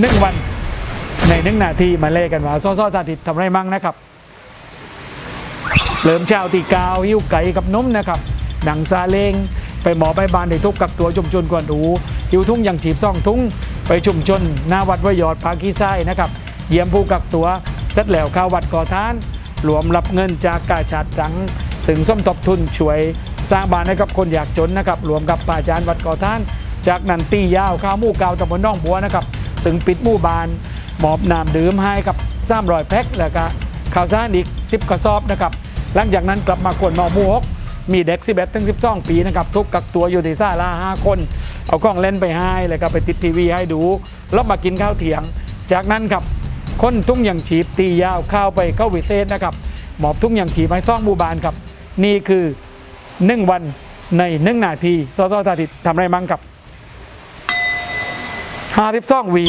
หนึ่งวันในหนึ่งนาทีมาเล่กันว่าซ้อๆสาธิตทำไรมั่งนะครับเหลิมเช้าตีกาวหิ้วไก่กับนมนะครับหนังซาเลงไปหมอไปบานในทุกกักตัวชุมชนกวนหูหิวทุ่งอย่างถีบซ่องทุ่งไปชุมชนหน้าวัดวยอดปากีไส้นะครับ เยี่ยมผู้กักตัวเสร็จแล้วข้าววัดก่อทานรวมรับเงินจากกาชาดจังถึงส้มทบทุนช่วยสร้างบ้านให้กับคนอยากจนนะครับรวมกับป่าจารย์วัดก่อท่าน จากนันตียาวข้าวมู่เกาตำบลน้องบัวนะครับ ซึ่งปิดหมู่บานมอบน้ำดื่มให้กับซ้ำรอยแพ็คแล้วก็ข้าวสารอีก 10 กระสอบนะครับหลังจากนั้นกลับมากวนหมอหมูฮกมีเด็ก 11ถึง12 ปีนะครับทุกกักตัวอยู่ที่ซาลา5 คน เอากล้องเล่นไปให้แล้วก็ไปติดทีวีให้ดูแล้วมากินข้าวเถียง จากนั้นครับคนทุ่งอย่างฉีบตียาวข้าวไปเข้าวิเศษนะครับหมอบทุ่งอย่างฉีบไม้ซ่องมู่บานครับ นี่คือหนึ่งวันในหนึ่งนาทีซอซอตาติดทำไรมั่งกับ ห้าสิบสองหวี